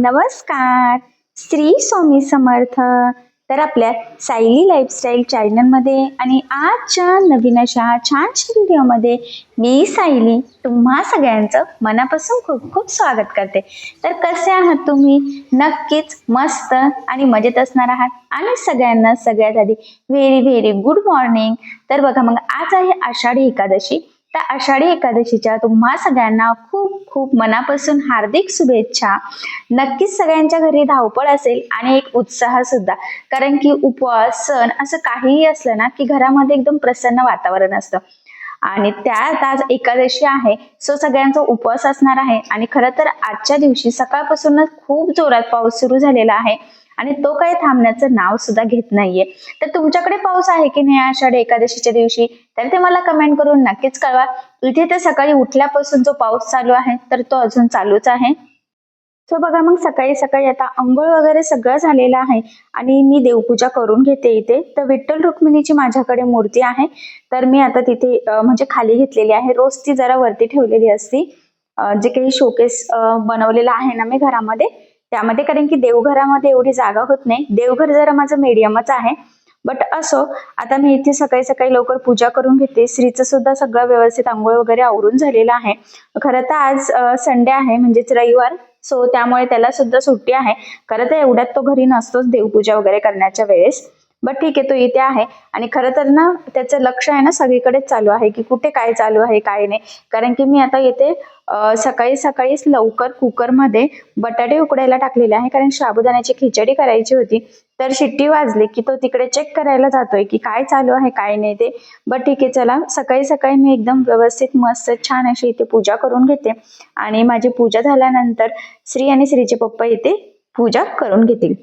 नमस्कार. श्री स्वामी समर्थ. तर आपल्या सायली लाईफस्टाईल चॅनलमध्ये आणि आजच्या नवीन अशा छानशा व्हिडिओमध्ये मी सायली तुम्हा सगळ्यांचं मनापासून खूप खूप स्वागत करते. तर कसे आहात तुम्ही? नक्कीच मस्त आणि मजेत असणार आहात. आणि सगळ्यांना सगळ्यात आधी व्हेरी व्हेरी गुड मॉर्निंग तर बघा मग आज आहे आषाढी एकादशी. त्या आषाढी एकादशीच्या तुम्हा सगळ्यांना खूप खूप मनापासून हार्दिक शुभेच्छा. नक्कीच सगळ्यांच्या घरी धावपळ असेल आणि एक उत्साह सुद्धा. कारण की उपवास सण असं काहीही असलं ना की घरामध्ये एकदम प्रसन्न वातावरण असतं. आणि त्यात आज एकादशी आहे सो सगळ्यांचा उपवास असणार आहे. आणि खरं तर आजच्या दिवशी सकाळपासूनच खूप जोरात पाऊस सुरू झालेला आहे. आणि तो काही थांबण्याचं नाव सुद्धा घेत नाहीये. तर तुमच्याकडे पाऊस आहे की नाही आषाढी एकादशीच्या दिवशी? तर ते मला कमेंट करून नक्कीच कळवा. इथे तर सकाळी उठल्यापासून जो पाऊस चालू आहे तर तो अजून चालूच आहे. सो बघा मग सकाळी सकाळी आता आंघोळ वगैरे सगळं झालेलं आहे आणि मी देवपूजा करून घेते इथे. तर विठ्ठल रुक्मिणीची माझ्याकडे मूर्ती आहे. तर मी आता तिथे म्हणजे खाली घेतलेली आहे. रोज ती जरा वरती ठेवलेली असती. जे काही शोकेस बनवलेला आहे ना मी घरामध्ये त्यामध्ये कारण की देवघरामध्ये एवढी जागा होत नाही. देवघर जरा माझं मीडियमच आहे. बट असो आता मी इथे सकाळी सकाळी लवकर पूजा करून घेते. श्रीचं सुद्धा सगळं व्यवस्थित आंघोळ वगैरे आवरून झालेलं आहे. खरं तर आज संडे आहे म्हणजेच रविवार. सो त्यामुळे त्याला सुद्धा सुट्टी आहे. खरं तर एवढ्यात तो घरी नसतोच देवपूजा वगैरे करण्याच्या वेळेस. बट ठीक आहे तो इथे आहे. आणि खरं तर ना त्याचं लक्ष आहे ना सगळीकडेच चालू आहे की कुठे काय चालू आहे काय नाही. कारण की मी आता येते सकाळी सकाळीच लवकर कुकरमध्ये बटाटे उकडायला टाकलेले आहे. कारण साबुदाण्याची खिचडी करायची होती. तर शिट्टी वाजली की तो तिकडे चेक करायला जातोय की काय चालू आहे काय नाही ते. बट ठीक आहे चला. सकाळी सकाळी मी एकदम व्यवस्थित मस्त छान अशी इथे पूजा करून घेते. आणि माझी पूजा झाल्यानंतर श्री आणि श्रीचे पप्पा इथे पूजा करून घेतील.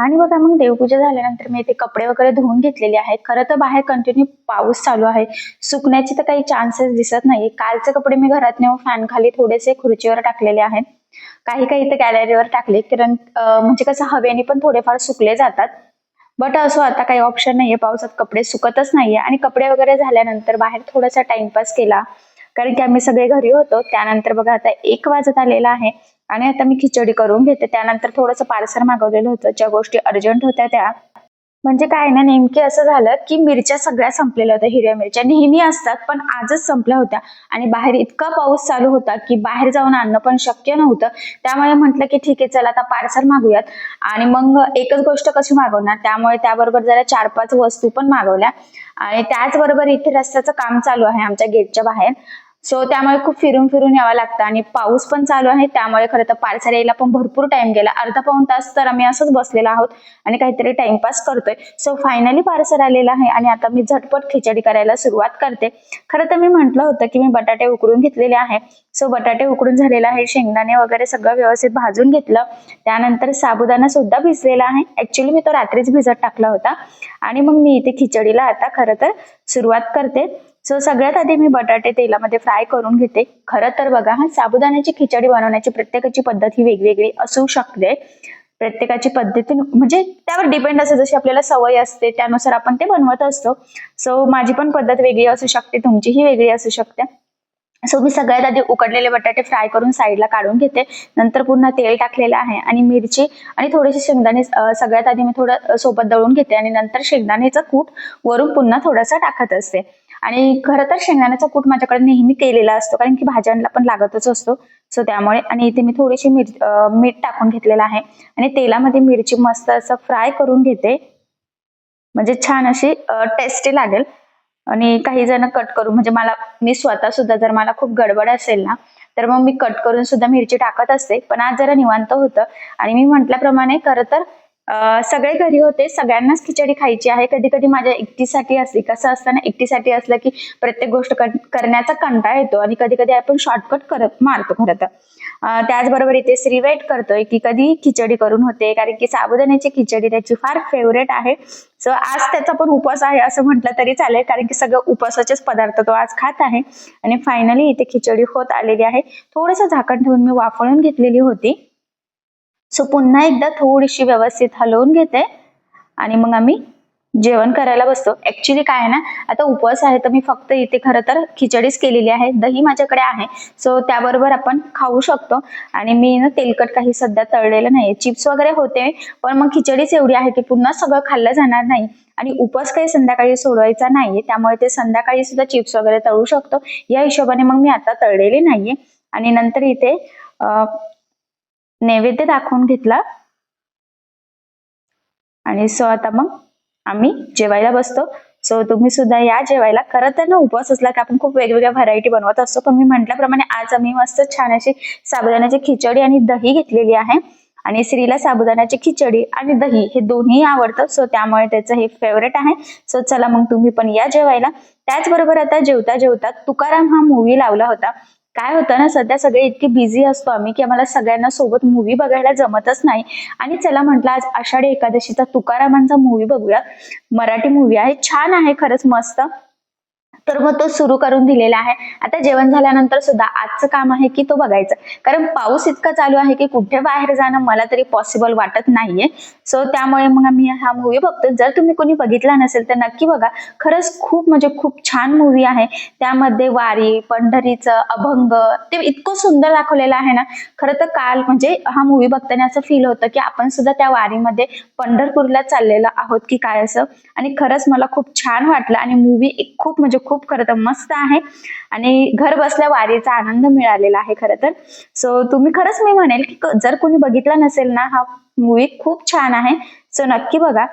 आणि बघा मग देवपूजा झाल्यानंतर मी इथे कपडे वगैरे धुवून घेतलेले आहेत. खरं तर बाहेर कंटिन्यू पाऊस चालू आहे. सुकण्याचे तर काही चान्सेस दिसत नाही कालचे कपडे मी घरात नेऊन फॅन खाली थोडेसे खुर्चीवर टाकलेले आहेत. काही काही इथे गॅलरीवर टाकले कारण म्हणजे कसं हवेने पण थोडेफार सुकले जातात. बट असो आता काही ऑप्शन नाहीये. पावसात कपडे सुकतच नाहीये. आणि कपडे वगैरे झाल्यानंतर बाहेर थोडासा टाइमपास केला. कारण की आम्ही सगळे घरी होतो. त्यानंतर बघा आता एक वाजत आलेला आहे आणि आता मी खिचडी करून घेते. त्यानंतर थोडंसं पार्सल मागवलेलं होतं. ज्या गोष्टी अर्जंट होत्या त्या म्हणजे काय ना नेमकी असं झालं की मिरच्या सगळ्या संपलेल्या होत्या हिरव्या मिरच्या. नेहमी असतात पण आजच संपल्या होत्या. आणि बाहेर इतका पाऊस चालू होता की बाहेर जाऊन आणणं पण शक्य नव्हतं. त्यामुळे म्हटलं की ठीक आहे चला आता पार्सल मागूयात. आणि मग एकच गोष्ट कशी मागवणार? त्यामुळे त्याबरोबर जरा चार पाच वस्तू पण मागवल्या. आणि त्याचबरोबर इथे रस्त्याचं काम चालू आहे आमच्या गेटच्या बाहेर. सो त्यामुळे खूप फिरून फिरून यावं लागतं आणि पाऊस पण चालू आहे. त्यामुळे खरं तर पार्सल यायला पण भरपूर टाइम गेला. अर्धा पाऊन तास तर आम्ही असंच बसलेलो आहोत आणि काहीतरी टाइमपास करतोय. सो फायनली पार्सल आलेलं आहे आणि आता मी झटपट खिचडी करायला सुरुवात करते. खरं तर मी म्हटलं होतं की मी बटाटे उकडून घेतलेले आहे. सो बटाटे उकडून झालेला आहे शेंगदाणे वगैरे सगळं व्यवस्थित भाजून घेतलं. त्यानंतर साबुदाणा सुद्धा भिजलेला आहे. ऍक्च्युली मी तो रात्रीच भिजत टाकला होता. आणि मग मी इथे खिचडीला आता खरं तर सुरुवात करते. सो सगळ्यात आधी मी बटाटे तेलामध्ये फ्राय करून घेते. खरं तर बघा हा साबुदाण्याची खिचडी बनवण्याची प्रत्येकाची पद्धत ही वेगवेगळी असू शकते. प्रत्येकाची पद्धती म्हणजे त्यावर डिपेंड असते. जशी आपल्याला सवय असते त्यानुसार आपण ते बनवत असतो. सो माझी पण पद्धत वेगळी असू शकते तुमचीही वेगळी असू शकते. सो मी सगळ्यात आधी उकडलेले बटाटे फ्राय करून साईडला काढून घेते. नंतर पुन्हा तेल टाकलेलं आहे आणि मिरची आणि थोडेसे शेंगदाणे सगळ्यात आधी मी थोडं सोबत दळून घेते आणि नंतर शेंगदाण्याचं कूट वरून पुन्हा थोडासा टाकत असते. आणि खरं तर शेंगदाण्याचा कूट माझ्याकडे नेहमी केलेला असतो कारण की भाज्यांना पण लागतच असतो. सो त्यामुळे आणि इथे मी थोडीशी मिर मीठ टाकून घेतलेलं आहे. आणि तेलामध्ये मिरची मस्त असं फ्राय करून घेते. म्हणजे छान अशी टेस्टी लागेल. आणि काही जण कट करून म्हणजे मला मी स्वतः सुद्धा जर मला खूप गडबड असेल ना तर मग मी कट करून सुद्धा मिरची टाकत असते. पण आज जरा निवांत होतं. आणि मी म्हटल्याप्रमाणे खरं तर सगळे घरी होते. सगळ्यांनाच खिचडी खायची आहे. कधी कधी माझ्या एकटीसाठी असली कसं असतं ना एकटीसाठी असलं की प्रत्येक गोष्ट करण्याचा कंटाळा येतो आणि कधी कधी आपण शॉर्टकट करत मारतो खरं तर. त्याचबरोबर इथे श्री वेट करतोय की कधी खिचडी करून होते. कारण की साबुदाण्याची खिचडी त्याची फार फेवरेट आहे. सो आज त्याचा पण उपवास आहे असं म्हटलं तरी चालेल. कारण की सगळं उपवासाचेच पदार्थ तो आज खात आहे. आणि फायनली इथे खिचडी होत आलेली आहे. थोडंसं झाकण ठेवून मी वाफळून घेतलेली होती. सो पुन्हा एकदा थोडीशी व्यवस्थित हलवून घेते. आणि मग आम्ही जेवण करायला बसतो. ऍक्च्युली काय आहे ना आता उपवास आहे तर मी फक्त इथे खरं तर खिचडीच केलेली आहे. दही माझ्याकडे आहे. सो त्याबरोबर आपण खाऊ शकतो. आणि मी ना तेलकट काही सध्या तळलेलं नाही चिप्स वगैरे होते पण मग खिचडीच एवढी आहे की पुन्हा सगळं खाल्लं जाणार नाही. आणि उपवास काही संध्याकाळी सोडवायचा नाहीये. त्यामुळे ते संध्याकाळी सुद्धा चिप्स वगैरे तळू शकतो. या हिशोबाने मग मी आता तळलेले नाहीये. आणि नंतर इथे नैवेद्य दाखवून घेतला. आणि सो आता मग आम्ही जेवायला बसतो. सो तुम्ही सुद्धा या जेवायला. खरं तर ना उपवास असला की आपण खूप वेगवेगळ्या व्हरायटी बनवत असतो. पण मी म्हटल्याप्रमाणे आज आम्ही मस्त छान अशी साबुदाण्याची खिचडी आणि दही घेतलेली आहे. आणि स्त्रीला साबुदाण्याची खिचडी आणि दही हे दोन्ही आवडतं. सो त्यामुळे त्याचं हे फेवरेट आहे. सो चला मग तुम्ही पण या जेवायला. त्याचबरोबर आता जेवता जेवता तुकाराम हा मूवी लावला होता. काय होतं ना सध्या सगळे इतके बिझी असतो आम्ही की आम्हाला सगळ्यांना सोबत मूवी बघायला जमतच नाही. आणि चला म्हटलं आज आषाढी एकादशीचा तुकारामांचा मूवी बघूया. मराठी मूवी आहे छान आहे खरंच मस्त. तर मग तो सुरू करून दिलेला आहे. आता जेवण झाल्यानंतर सुद्धा आजचं काम आहे की तो बघायचं. कारण पाऊस इतका चालू आहे की कुठे बाहेर जाणं मला तरी पॉसिबल वाटत नाहीये. सो त्यामुळे मग आम्ही हा मूवी बघतो. जर तुम्ही कोणी बघितला नसेल तर नक्की बघा. खरंच खूप म्हणजे खूप छान मूवी आहे. त्यामध्ये वारी पंढरीचं अभंग ते इतकं सुंदर दाखवलेलं आहे ना. खरं तर काल म्हणजे हा मूवी बघताना असं फील होतं की आपण सुद्धा त्या वारीमध्ये पंढरपूरला चाललेलो आहोत की काय असं. आणि खरंच मला खूप छान वाटलं. आणि मूवी खूप म्हणजे खूप खरं तर मस्त आहे. आणि घर बसल्या वारीचा आनंद मिळालेला आहे खरं तर. सो तुम्ही खरंच मी म्हणेल की जर कोणी बघितला नसेल ना हा मूवी खूप छान आहे. सो नक्की बघा.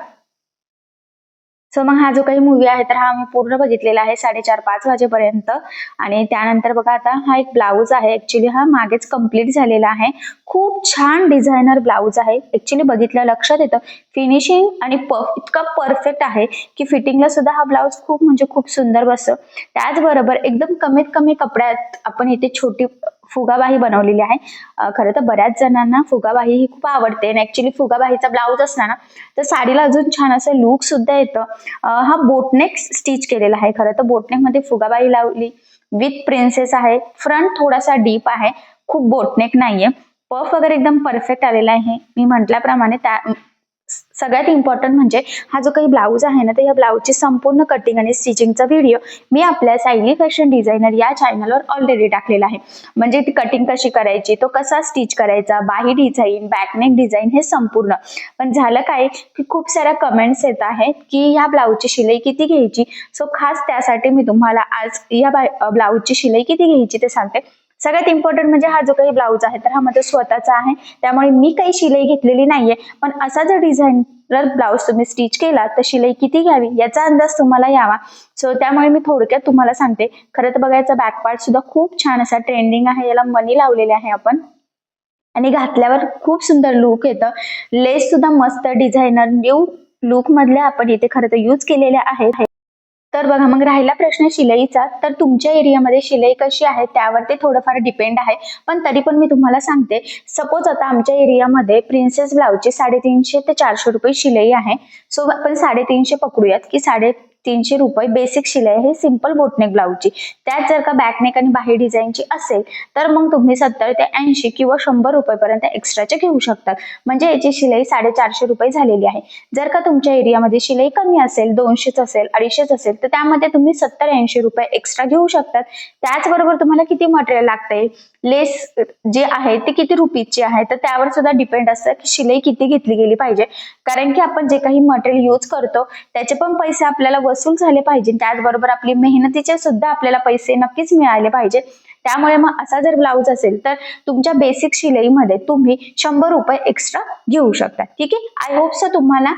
सो मग हा जो काही मूवी आहे तर हा मी पूर्ण बघितलेला आहे साडेचार पाच वाजेपर्यंत. आणि त्यानंतर बघा आता हा एक ब्लाऊज आहे. ऍक्च्युली हा मागेच कंप्लीट झालेला आहे. खूप छान डिझायनर ब्लाऊज आहे. ऍक्च्युली बघितलं लक्षात येतं. फिनिशिंग आणि प- इतका परफेक्ट आहे की फिटिंगला सुद्धा हा ब्लाऊज खूप म्हणजे खूप सुंदर बसतो. त्याचबरोबर एकदम कमीत कमी कपड्यात आपण इथे छोटी फुगाबाही बनवलेली आहे. खरं तर बऱ्याच जणांना फुगाबाही ही खूप आवडते. आणि ऍक्च्युली फुगाबाहीचा ब्लाऊज असला ना तर साडीला अजून छान असं लुक सुद्धा येतं. हा बोटनेक स्टिच केलेला आहे. खरं तर बोटनेकमध्ये फुगाबाही लावली विथ प्रिन्सेस आहे. फ्रंट थोडासा डीप आहे. खूप बोटनेक नाहीये. पफ वगैरे एकदम परफेक्ट आलेला आहे. मी म्हटल्याप्रमाणे त्या सगळ्यात इम्पॉर्टंट म्हणजे हा जो काही ब्लाऊज आहे ना तर या ब्लाऊजची संपूर्ण कटिंग आणि स्टिचिंगचा व्हिडिओ मी आपल्या सायली फॅशन डिझायनर या चॅनलवर ऑलरेडी टाकलेला आहे. म्हणजे ती कटिंग कशी करायची तो कसा स्टिच करायचा बाही डिझाईन बॅकनेक डिझाईन हे संपूर्ण. पण झालं काय की खूप साऱ्या कमेंट्स येत आहेत की या ब्लाऊजची शिलाई किती घ्यायची? सो खास त्यासाठी मी तुम्हाला आज या ब्लाऊजची शिलाई किती घ्यायची ते सांगते. सगळ्यात इम्पॉर्टंट म्हणजे हा जो काही ब्लाऊज आहे तर हा माझा स्वतःचा आहे. त्यामुळे मी काही शिलाई घेतलेली नाहीये. पण असा जर डिझायनर ब्लाऊज तुम्ही स्टिच केला तर शिलाई किती घ्यावी? याचा अंदाज तुम्हाला यावा. सो त्यामुळे मी थोडक्यात तुम्हाला सांगते. खरं तर बघायचा बॅक पार्ट सुद्धा खूप छान असा ट्रेंडिंग आहे. याला मनी लावलेले आहे आपण. आणि घातल्यावर खूप सुंदर लुक येतं. लेस सुद्धा मस्त डिझायनर न्यू लुक मधल्या आपण इथे खरं तर यूज केलेल्या आहेत. तर बघा मग राहिला प्रश्न शिलाईचा. तर तुमच्या एरियामध्ये शिलाई कशी आहे? त्यावरती थोडंफार डिपेंड आहे. पण तरी पण मी तुम्हाला सांगते सपोज आता आमच्या एरियामध्ये प्रिन्सेस ब्लाऊजची साडेतीनशे ते चारशे रुपये शिलाई आहे. सो आपण साडेतीनशे पकडूयात की साडे तीनशे रुपये बेसिक शिलाई हे सिंपल बोटनेक ब्लाऊजची त्यात जर का बॅकनेक आणि बाही डिझाईनची असेल तर मग तुम्ही सत्तर ते ऐंशी किंवा शंभर रुपयेपर्यंत एक्स्ट्राचे घेऊ शकतात. म्हणजे याची शिलाई साडेचारशे रुपये झालेली आहे. जर का तुमच्या एरियामध्ये शिलाई कमी असेल दोनशेच असेल अडीचशेच असेल तर त्यामध्ये तुम्ही सत्तर ऐंशी रुपये एक्स्ट्रा घेऊ शकतात. त्याचबरोबर तुम्हाला किती मटेरियल लागतंय? लेस जे आहे ते किती रुपीजची आहे? तर त्यावर सुद्धा डिपेंड असतं की शिलाई किती घेतली गेली पाहिजे. कारण की आपण जे काही मटेरियल यूज करतो त्याचे पण पैसे आपल्याला वसूल झाले पाहिजे. त्याचबरोबर आपली मेहनतीचे सुद्धा आपल्याला पैसे नक्कीच मिळाले पाहिजे. त्यामुळे मग असा जर ब्लाऊज असेल तर तुमच्या बेसिक शिलाईमध्ये तुम्ही शंभर रुपये एक्स्ट्रा घेऊ शकता. ठीक आहे? आय होप सो तुम्हाला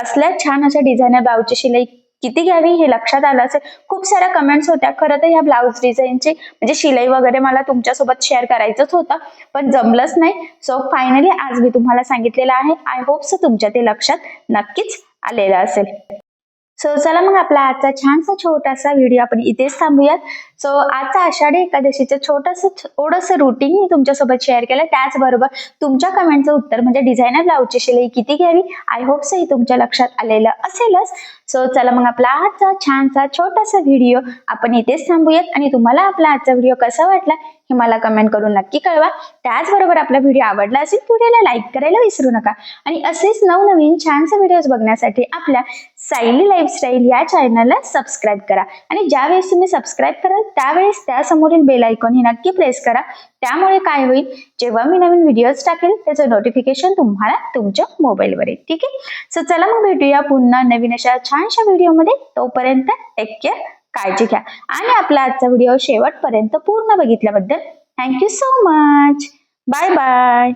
असल्या छान अशा डिझायनर ब्लाऊजची शिलाई किती घ्यावी हे लक्षात आलं असेल. खूप साऱ्या कमेंट्स होत्या. खरं तर ह्या ब्लाऊज डिझाईनची म्हणजे शिलाई वगैरे मला तुमच्यासोबत शेअर करायचंच होतं. पण जमलंच नाही. सो फायनली आज मी तुम्हाला सांगितलेलं आहे. आय होप सो तुमच्या ते लक्षात नक्कीच आलेलं असेल. सो चला मग आपला आजचा छानसा छोटासा व्हिडिओ आपण इथेच थांबूयात. सो आजचा आषाढी एकादशीचं छोटंसं थोडंसं रुटीन मी तुमच्यासोबत शेअर केलं. त्याचबरोबर तुमच्या कमेंटचं उत्तर म्हणजे डिझायनर ब्लाऊजची शिलाई किती घ्यावी? आय होप सो ही तुमच्या लक्षात आलेलं असेलच. सो चला मग आपला आजचा छानसा छोटासा व्हिडिओ आपण इथेच थांबूयात. आणि तुम्हाला आपला आजचा व्हिडिओ कसा वाटला हे मला कमेंट करून नक्की कळवा. त्याचबरोबर आपला व्हिडिओ आवडला असेल व्हिडिओला लाईक करायला विसरू नका. आणि असेच नवनवीन छानसे व्हिडिओज बघण्यासाठी आपल्या सायली लाईफस्टाईल या चॅनलला सबस्क्राईब करा. आणि ज्यावेळेस तुम्ही सबस्क्राईब कराल त्यावेळेस त्यासमोरील बेल आयकॉन ही नक्की प्रेस करा. त्यामुळे काय होईल जेव्हा मी नवीन व्हिडिओज टाकेल त्याचं नोटिफिकेशन तुम्हाला तुमच्या मोबाईलवर येईल. ठीक आहे? सो चला मग भेटूया पुन्हा नवीन अशा छान छानशा व्हिडिओमध्ये तोपर्यंत टेक केअर काळजी घ्या. आणि आपला आजचा व्हिडिओ शेवटपर्यंत पूर्ण बघितल्याबद्दल thank you so much bye bye